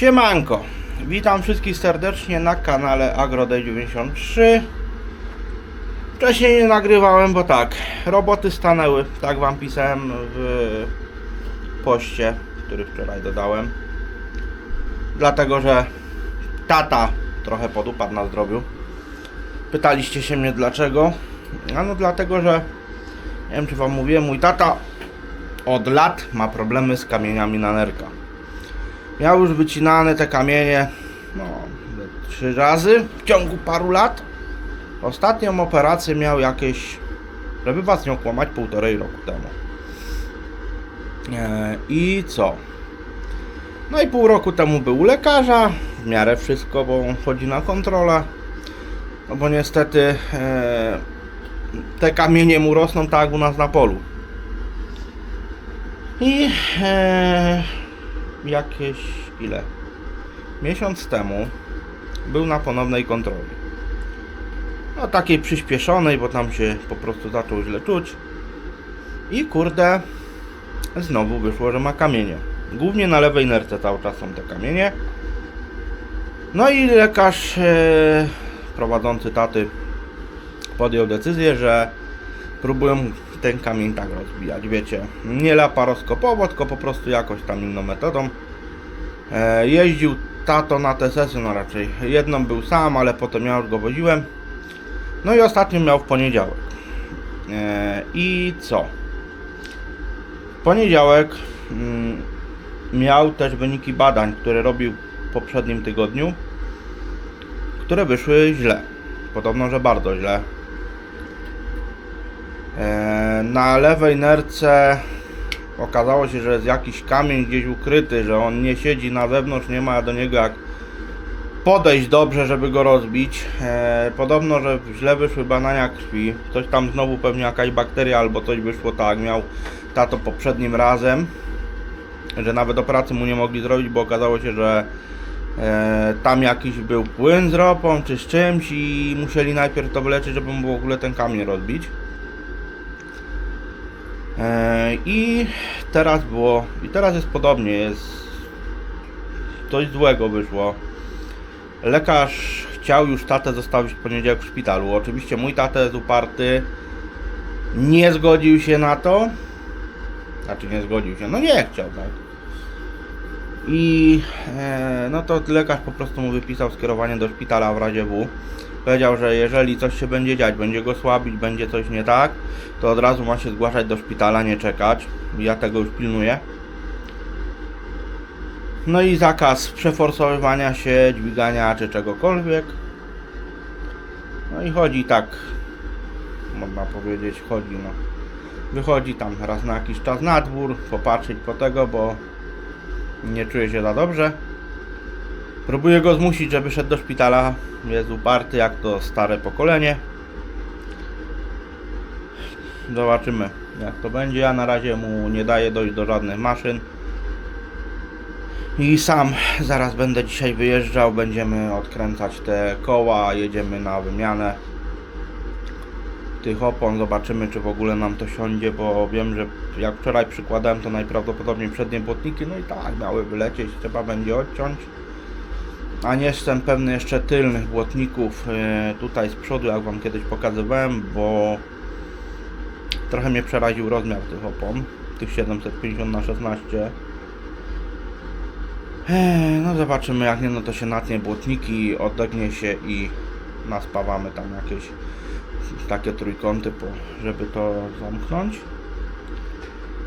Siemanko, witam wszystkich serdecznie na kanale AgroD93 Wcześniej nie nagrywałem, bo tak, roboty stanęły, tak wam pisałem w poście, który wczoraj dodałem. Dlatego, że tata trochę podupadł na zdrowiu. Pytaliście się mnie dlaczego. A no dlatego, że nie wiem czy wam mówiłem, mój tata od lat ma problemy z kamieniami na nerkach Miał już wycinane te kamienie no, trzy razy w ciągu paru lat. Ostatnią operację miał jakieś, żeby was nie okłamać, półtorej roku temu. E, I co? No i pół roku temu był u lekarza, w miarę wszystko, bo on chodzi na kontrolę. No bo niestety e, te kamienie mu rosną tak jak u nas na polu. I e, jakieś ile? Miesiąc temu był na ponownej kontroli. No takiej przyspieszonej, bo tam się po prostu zaczął źle czuć. I kurde, znowu wyszło, że ma kamienie. Głównie na lewej nerce cały czas są te kamienie. No i lekarz e, prowadzący taty podjął decyzję, że próbują ten kamień tak rozbijać, wiecie, nie laparoskopowo, tylko po prostu jakoś tam inną metodą. E, jeździł tato na te sesje, no raczej jedną był sam, ale potem ja już go woziłem. No i ostatnio miał w poniedziałek. E, I co? W poniedziałek mm, miał też wyniki badań, które robił w poprzednim tygodniu, które wyszły źle. Podobno, że bardzo źle. E, Na lewej nerce okazało się, że jest jakiś kamień gdzieś ukryty, że on nie siedzi na zewnątrz, nie ma do niego jak podejść dobrze, żeby go rozbić. E, Podobno, że źle wyszły badania krwi. Coś tam znowu pewnie jakaś bakteria albo coś wyszło tak, miał tato poprzednim razem, że nawet operacji mu nie mogli zrobić, bo okazało się, że e, tam jakiś był płyn z ropą czy z czymś i musieli najpierw to wyleczyć, żeby mu w ogóle ten kamień rozbić. E, I teraz było, i teraz jest podobnie, jest coś złego wyszło. Lekarz chciał już tatę zostawić w poniedziałek w szpitalu. Oczywiście mój tata jest uparty, nie zgodził się na to. Znaczy nie zgodził się, no nie chciał, tak. I e, no to lekarz po prostu mu wypisał skierowanie do szpitala w razie W. Powiedział, że jeżeli coś się będzie dziać, będzie go słabić, będzie coś nie tak, to od razu ma się zgłaszać do szpitala, nie czekać. Ja tego już pilnuję. No i zakaz przeforsowywania się, dźwigania czy czegokolwiek. No i chodzi tak, można powiedzieć, chodzi no. Wychodzi tam raz na jakiś czas na dwór, popatrzeć po tego, bo nie czuje się za dobrze. Próbuję go zmusić, żeby szedł do szpitala. Jest uparty jak to stare pokolenie. Zobaczymy jak to będzie. Ja na razie mu nie daję dojść do żadnych maszyn. I sam zaraz będę dzisiaj wyjeżdżał. Będziemy odkręcać te koła. Jedziemy na wymianę tych opon. Zobaczymy czy w ogóle nam to siądzie, bo wiem, że jak wczoraj przykładałem to najprawdopodobniej przednie błotniki. No i tak miały wylecieć. Trzeba będzie odciąć a nie jestem pewny jeszcze tylnych błotników e, tutaj z przodu, jak Wam kiedyś pokazywałem, bo trochę mnie przeraził rozmiar tych opon, tych 750 na 16 Eee, No zobaczymy, jak nie, no to się natnie błotniki, oddegnie się i naspawamy tam jakieś takie trójkąty, po, żeby to zamknąć.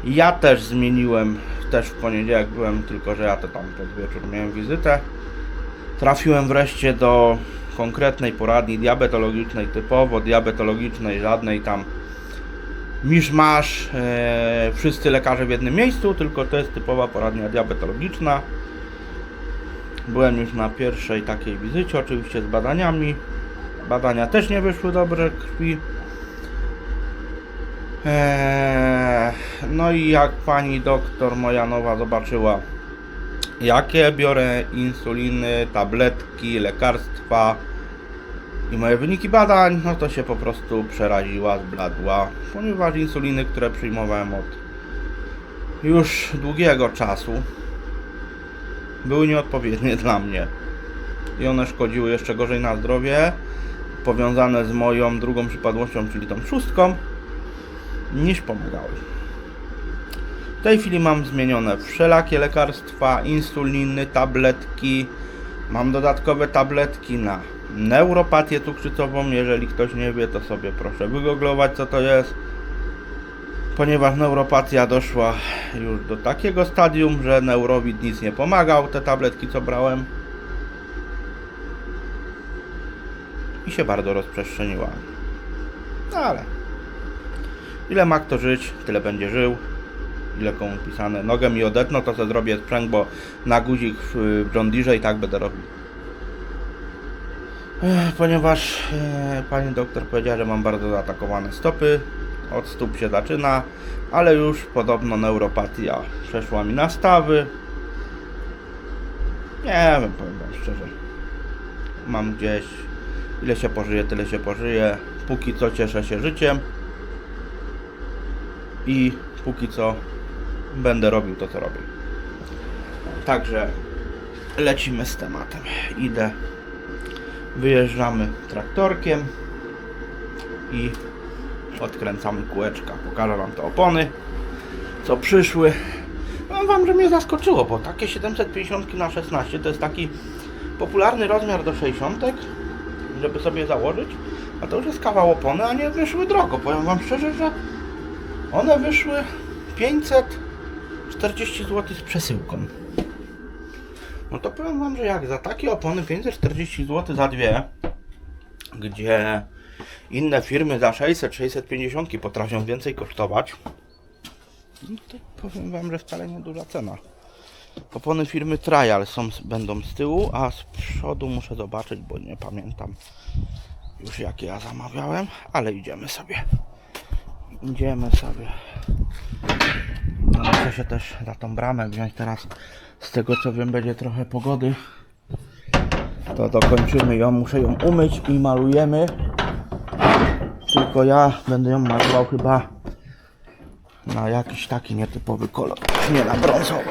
Ja też zmieniłem, też w poniedziałek byłem, tylko że ja to tam pod wieczór miałem wizytę. Trafiłem wreszcie do konkretnej poradni diabetologicznej, typowo diabetologicznej, żadnej tam misz-masz, e, wszyscy lekarze w jednym miejscu, tylko to jest typowa poradnia diabetologiczna. Byłem już na pierwszej takiej wizycie, oczywiście z badaniami. Badania też nie wyszły dobre krwi. Eee, no i jak pani doktor moja nowa zobaczyła jakie biorę insuliny, tabletki, lekarstwa i moje wyniki badań, no to się po prostu przeraziła, zbladła, ponieważ insuliny, które przyjmowałem od już długiego czasu, były nieodpowiednie dla mnie. I one szkodziły jeszcze gorzej na zdrowie, powiązane z moją drugą przypadłością, czyli tą szóstką, niż pomagały. W tej chwili mam zmienione wszelakie lekarstwa, insuliny, tabletki. Mam dodatkowe tabletki na neuropatię cukrzycową. Jeżeli ktoś nie wie, to sobie proszę wygooglować co to jest. Ponieważ neuropatia doszła już do takiego stadium, że neurowid nic nie pomagał, te tabletki co brałem. I się bardzo rozprzestrzeniła. No ale ile ma kto żyć, tyle będzie żył ile komu pisane. Nogę mi odetną, to co zrobię sprzęg, bo na guzik w Deere i tak będę robił. Ponieważ e, pani doktor powiedziała, że mam bardzo zaatakowane stopy, od stóp się zaczyna, ale już podobno neuropatia przeszła mi na stawy. Nie wiem, powiem wam szczerze. Mam gdzieś, ile się pożyje, tyle się pożyje. Póki co cieszę się życiem i póki co będę robił to, co robię. Także lecimy z tematem. Idę, wyjeżdżamy traktorkiem i odkręcamy kółeczka. Pokażę Wam te opony, co przyszły. Powiem Wam, że mnie zaskoczyło, bo takie 750 na 16 to jest taki popularny rozmiar do 60, żeby sobie założyć, a to już jest kawał opony, a nie wyszły drogo. Powiem Wam szczerze, że one wyszły 540 zł z przesyłką. No to powiem wam, że jak za takie opony 540 zł za dwie, gdzie inne firmy za 600-650 potrafią więcej kosztować, no to powiem wam, że wcale nie duża cena. Opony firmy Trial są, będą z tyłu, a z przodu muszę zobaczyć, bo nie pamiętam już jakie ja zamawiałem, ale idziemy sobie. Idziemy sobie. Muszę się też za tą bramę wziąć teraz. Z tego co wiem, będzie trochę pogody. To dokończymy ją. Muszę ją umyć i malujemy. Tylko ja będę ją malował chyba na jakiś taki nietypowy kolor. Nie na brązowy.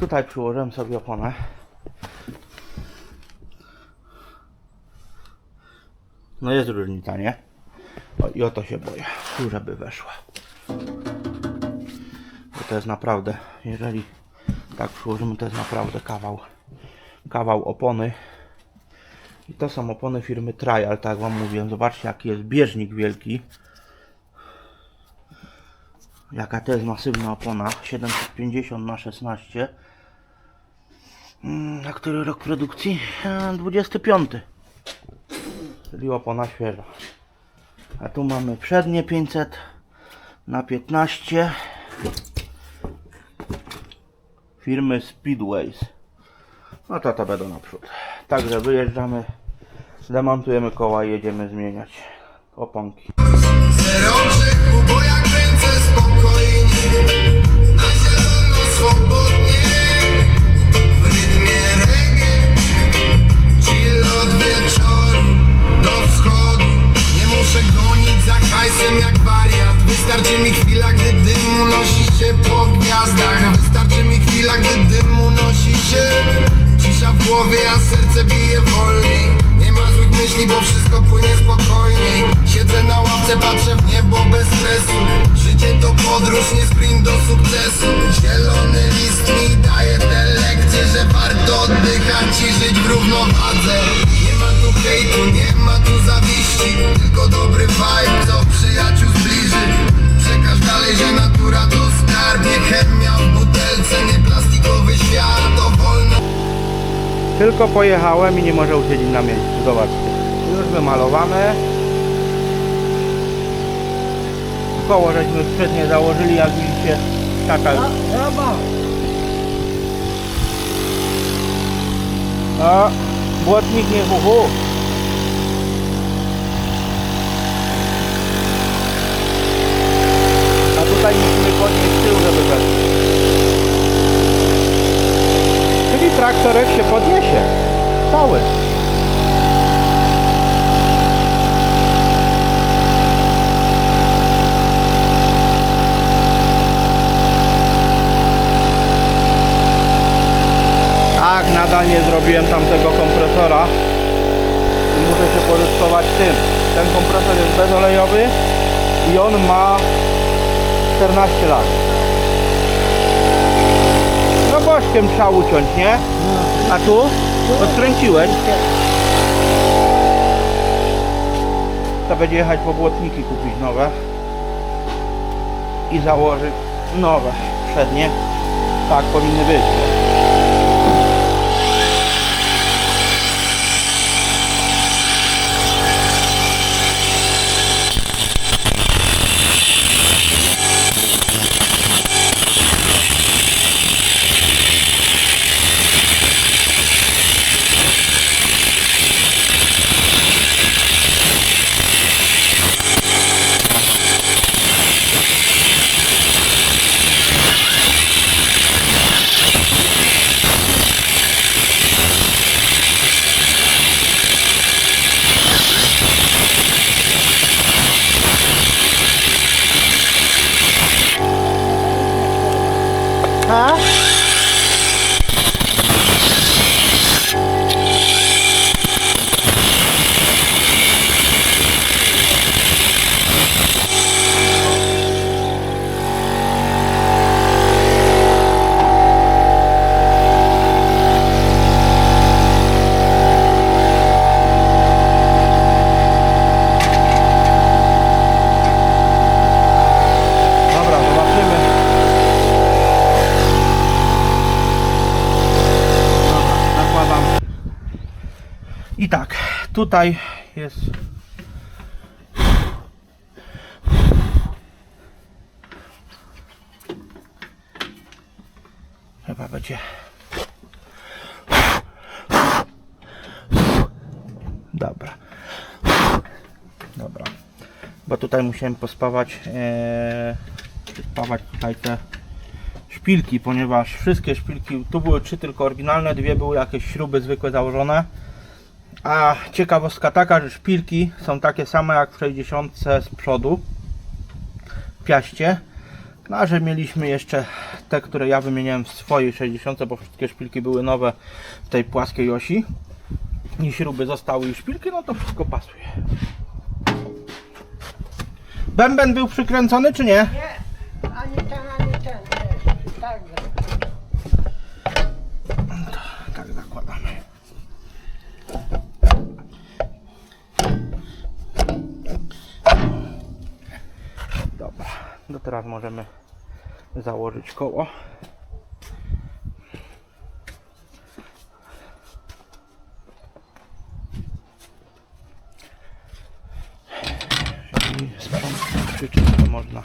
Tutaj przyłożyłem sobie oponę. No jest różnica, nie? O, I o to się boję, tu żeby weszła. Bo to jest naprawdę, jeżeli tak przyłożymy, to jest naprawdę kawał, kawał opony. I to są opony firmy Trial, tak jak wam mówiłem. Zobaczcie jaki jest bieżnik wielki. Jaka to jest masywna opona, 750 na 16 Mm, Na który rok produkcji? E, 25 czyli opona świeża. A tu mamy przednie 500 na 15 firmy Speedways. No to to będą naprzód. Także wyjeżdżamy, demontujemy koła i jedziemy zmieniać oponki. Grzechu, bo ja kręcę spokojnie Na zielono swobodnie Głowie, a serce bije wolniej. Nie ma złych myśli, bo wszystko płynie spokojniej Siedzę na ławce, patrzę w niebo bez stresu. Życie to podróż, nie sprint do sukcesu. Zielony list mi daje te lekcje Że warto oddychać i żyć w równowadze. Nie ma tu hejtu, nie ma tu zawiści. Tylko dobry vibe, co przyjaciół zbliży. Przekaż dalej, że natura to skarb Nie chemia w butelce, nie plastikowy świat To wolno Tylko pojechałem i nie może usiedzieć na miejscu. Zobaczcie. Już wymalowane. Koło żeśmy przednie założyli, jak widzicie. Taka A, błotnik nie huhu. traktorek się podniesie. Cały. Tak, nadal nie zrobiłem tamtego kompresora. I muszę się poryskować tym. Ten kompresor jest bezolejowy i on ma 14 lat. Boczkiem trzeba uciąć, nie? A tu? Odkręciłeś? To będzie jechać po błotniki kupić nowe i założyć nowe przednie. Tak powinny być. I tak, tutaj jest. Chyba będzie. Dobra. Dobra. Bo tutaj musiałem pospawać, e, spawać tutaj te szpilki, ponieważ wszystkie szpilki, tu były trzy tylko oryginalne, dwie były jakieś śruby zwykłe założone. A ciekawostka taka, że szpilki są takie same jak w 60 z przodu, w piaście. No a że mieliśmy jeszcze te, które ja wymieniałem w swojej 60, bo wszystkie szpilki były nowe w tej płaskiej osi. I śruby zostały i szpilki, no to wszystko pasuje. Bęben był przykręcony czy nie? Nie, teraz możemy założyć koło. I sprzątnąć przyczyn można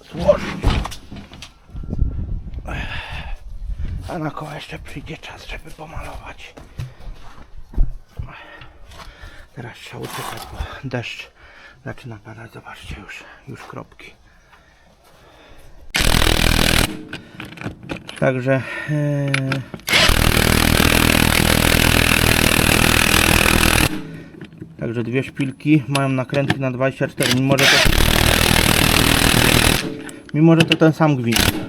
złożyć. A na koło jeszcze przyjdzie czas, żeby pomalować. Teraz trzeba uciekać, bo deszcz zaczyna padać. Zobaczcie, już, już kropki. Także e, Także dwie szpilki mają nakrętki na 24, mimo że to mimo że to ten sam gwint.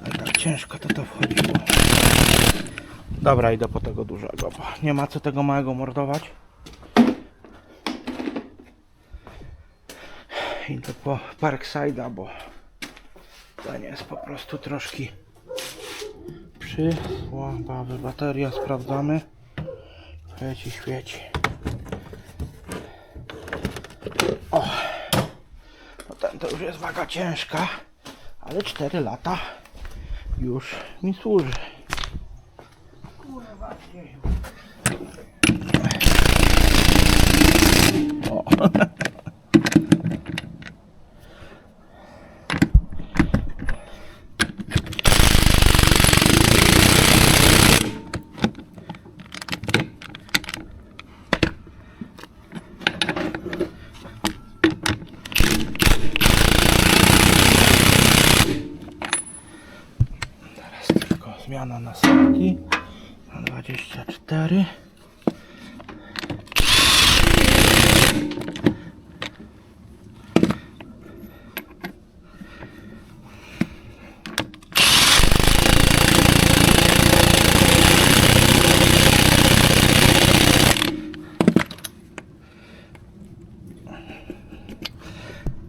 Ale tak ciężko to to wchodziło. Dobra, idę po tego dużego, bo nie ma co tego małego mordować. Idę po Parkside'a, bo ten jest po prostu troszkę przysłabawy. Bateria sprawdzamy. Świeci, świeci. O! No ten to już jest waga ciężka, ale 4 lata już mi służy. O. zmiana na setki. Na 24.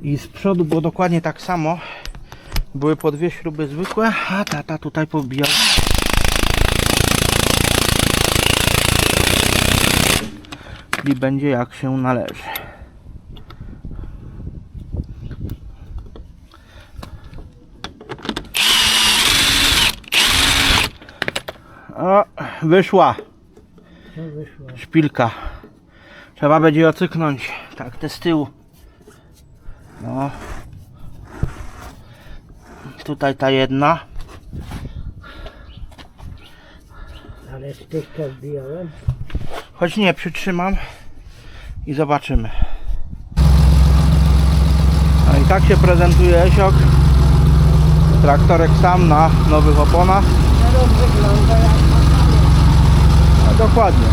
I z przodu było dokładnie tak samo. Były po dwie śruby zwykłe, a tata tutaj pobijał. Czyli będzie jak się należy. O, wyszła No wyszło. szpilka. Trzeba będzie ocyknąć. Tak, te z tyłu. No. Tutaj ta jedna. Ale z tych co zdjąłem. Choć nie, przytrzymam i zobaczymy. No i tak się prezentuje Esiok. Traktorek sam na nowych oponach. Teraz wygląda jak No dokładnie.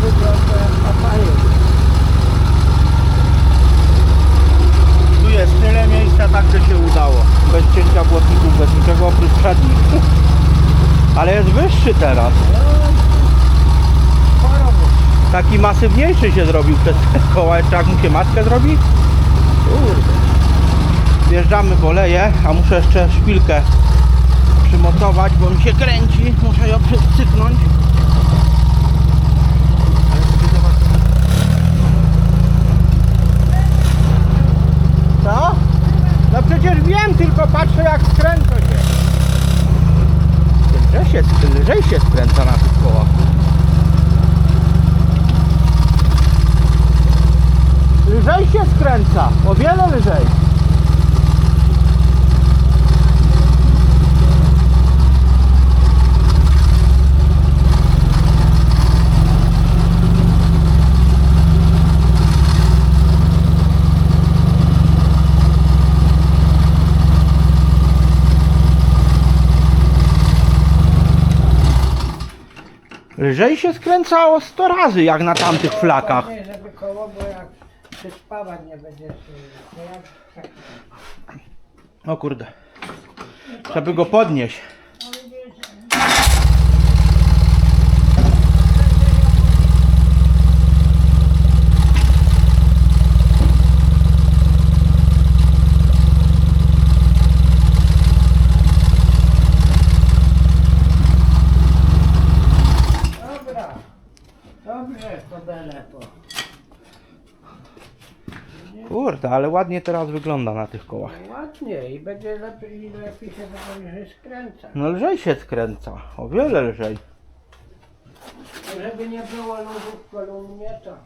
wygląda jak papajek. Jest tyle miejsca, tak że się udało. Bez cięcia błotników, bez niczego oprócz przednich. Ale jest wyższy teraz. Taki masywniejszy się zrobił przez te koła. Jeszcze jak mu się matkę zrobi? Kurde. Wjeżdżamy, boleję, a muszę jeszcze szpilkę przymocować, bo mi się kręci. Muszę ją przycyknąć. Ale sobie zobaczymy. Co? No przecież wiem, tylko patrzę jak skręca się. Lżej się, lżej się skręca na tych kołach. Lżej się skręca, o wiele lżej. Lżej się skręcało 100 razy jak na tamtych flakach. Nie, żeby koło, bo jak przyspawać nie będziesz. To jak. O kurde. Trzeba by go podnieść. Dobra. Dobrze, to bele po. Kurde, ale ładnie teraz wygląda na tych kołach. Ładnie i będzie lepiej, i lepiej się będzie skręca. No lżej się skręca, o wiele lżej. Żeby nie było luzów w kolumnie, to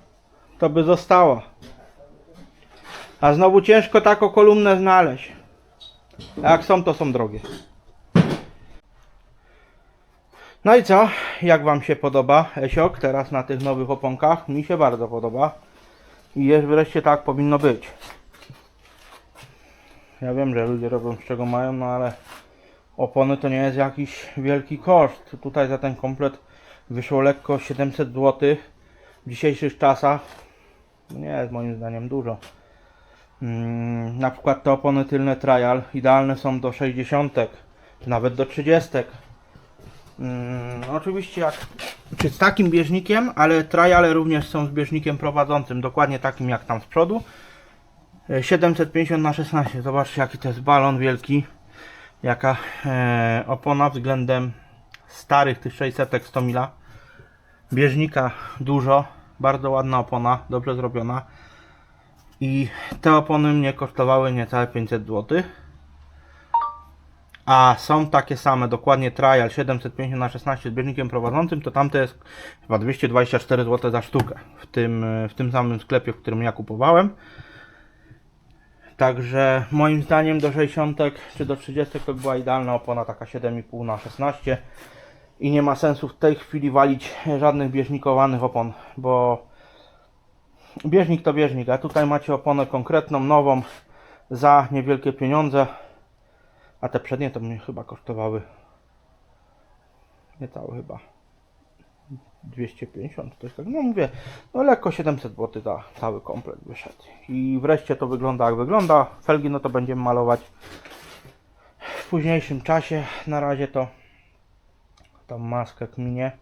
To by została. A znowu ciężko taką kolumnę znaleźć. A jak są, to są drogie. No i co? Jak Wam się podoba Esiok teraz na tych nowych oponkach? Mi się bardzo podoba. I jest wreszcie tak powinno być. Ja wiem, że ludzie robią z czego mają, no ale opony to nie jest jakiś wielki koszt. Tutaj za ten komplet wyszło lekko 700 zł. W dzisiejszych czasach nie jest moim zdaniem dużo. Mm, na przykład te opony tylne trial idealne są do 60, czy nawet do 30. Mm, oczywiście jak czy z takim bieżnikiem, ale triale również są z bieżnikiem prowadzącym, dokładnie takim jak tam z przodu. E, 750 na 16. Zobaczcie jaki to jest balon wielki. Jaka e, opona względem starych tych 600 100 mila. Bieżnika dużo, bardzo ładna opona, dobrze zrobiona. I te opony mnie kosztowały niecałe 500 zł. A są takie same, dokładnie trial 750 na 16 z bieżnikiem prowadzącym, to tamte jest chyba 224 zł za sztukę w tym, w tym samym sklepie, w którym ja kupowałem. Także moim zdaniem do 60 czy do 30 to była idealna opona, taka 7,5 na 16 i nie ma sensu w tej chwili walić żadnych bieżnikowanych opon, bo bieżnik to bieżnik, a tutaj macie oponę konkretną, nową za niewielkie pieniądze. A te przednie to mnie chyba kosztowały. Niecałe chyba 250, coś tak. No mówię, no lekko 700 zł za cały komplet wyszedł. I wreszcie to wygląda jak wygląda. Felgi no to będziemy malować w późniejszym czasie. Na razie to tą maskę kminie.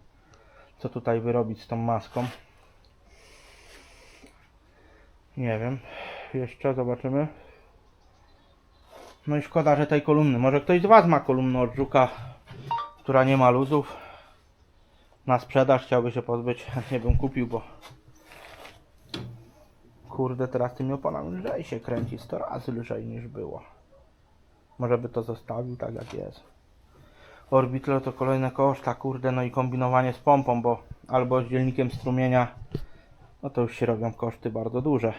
Co tutaj wyrobić z tą maską? Nie wiem. Jeszcze zobaczymy. No i szkoda, że tej kolumny. Może ktoś z Was ma kolumnę od żuka, która nie ma luzów. Na sprzedaż chciałby się pozbyć. Chętnie bym kupił, bo kurde, teraz tymi oponami lżej się kręci. 100 razy lżej niż było. Może by to zostawił tak jak jest. Orbitler to kolejne koszta, kurde, no i kombinowanie z pompą, bo albo z dzielnikiem strumienia, no to już się robią koszty bardzo duże.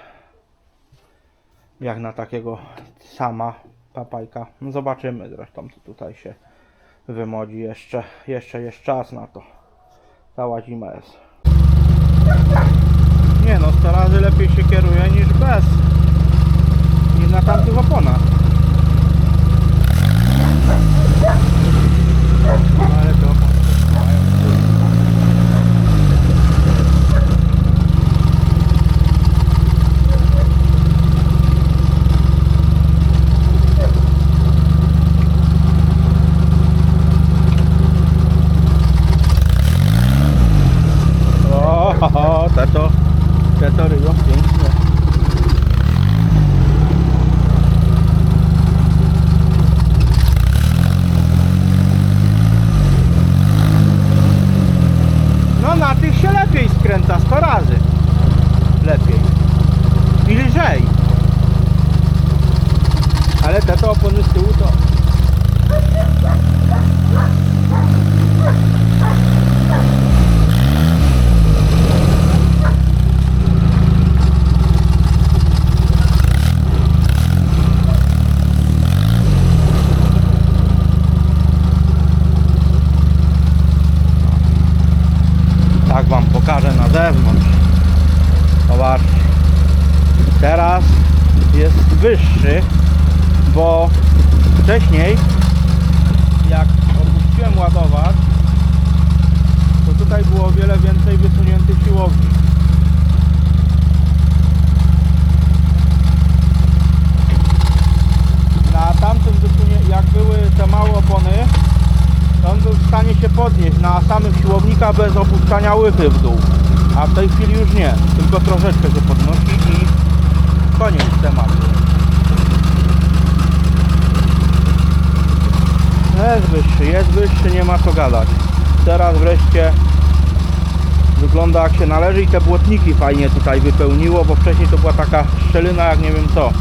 Jak na takiego sama papajka. No zobaczymy zresztą, co tutaj się wymodzi. Jeszcze, jeszcze jest czas na to. Cała zima jest. Nie no, 100 razy lepiej się kieruje niż bez. Niż na tamtych oponach. Ale to O, ho, ho, te to, te to ryją pięknie. No na tych się lepiej skręca 100 razy. Lepiej. I lżej. Ale te to opony z tyłu to... Tak wam pokażę na zewnątrz. Zobaczcie. Teraz jest wyższy, bo wcześniej jak opuściłem ładować, tutaj było o wiele więcej wysuniętych siłowni. Na tamtym wysunie, jak były te małe opony, to on był w stanie się podnieść na samych siłownikach bez opuszczania łychy w dół. A w tej chwili już nie, tylko troszeczkę się podnosi i koniec tematu. Jest wyższy, jest wyższy, nie ma co gadać. Teraz wreszcie wygląda jak się należy i te błotniki fajnie tutaj wypełniło, bo wcześniej to była taka szczelina jak nie wiem co.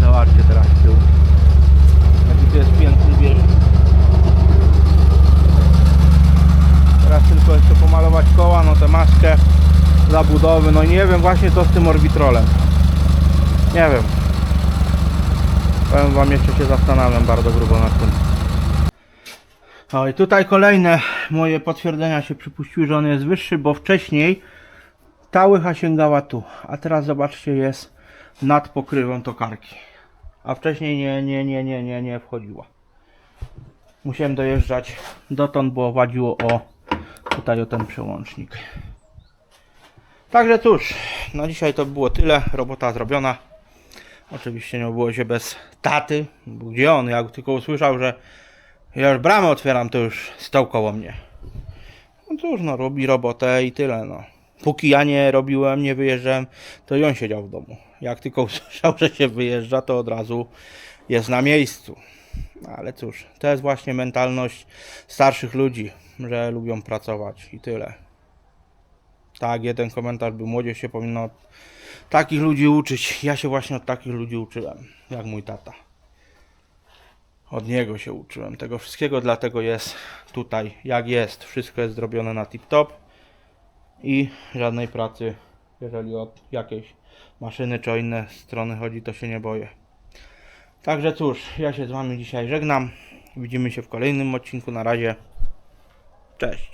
Zobaczcie teraz tył. Jaki to jest piękny wież. Teraz tylko jeszcze pomalować koła, no tę maskę zabudowy, no nie wiem właśnie co z tym orbitrolem. Nie wiem. Powiem wam jeszcze się zastanawiam bardzo grubo nad tym. O i tutaj kolejne moje potwierdzenia się przypuściły, że on jest wyższy, bo wcześniej ta łycha sięgała tu, a teraz zobaczcie jest nad pokrywą tokarki. A wcześniej nie, nie, nie, nie, nie, nie wchodziła. Musiałem dojeżdżać dotąd, bo wadziło o tutaj o ten przełącznik. Także cóż, na dzisiaj to było tyle. Robota zrobiona. Oczywiście nie było się bez taty. Gdzie on? Jak tylko usłyszał, że ja już bramę otwieram, to już stał koło mnie. No cóż, no robi robotę i tyle, no. Póki ja nie robiłem, nie wyjeżdżałem, to i on siedział w domu. Jak tylko usłyszał, że się wyjeżdża, to od razu jest na miejscu. Ale cóż, to jest właśnie mentalność starszych ludzi, że lubią pracować i tyle. Tak, jeden komentarz był, młodzież się powinno od takich ludzi uczyć. Ja się właśnie od takich ludzi uczyłem, jak mój tata. Od niego się uczyłem tego wszystkiego, dlatego jest tutaj jak jest. Wszystko jest zrobione na tip-top i żadnej pracy, jeżeli od jakiejś maszyny czy o inne strony chodzi, to się nie boję. Także cóż, ja się z Wami dzisiaj żegnam. Widzimy się w kolejnym odcinku. Na razie. Cześć.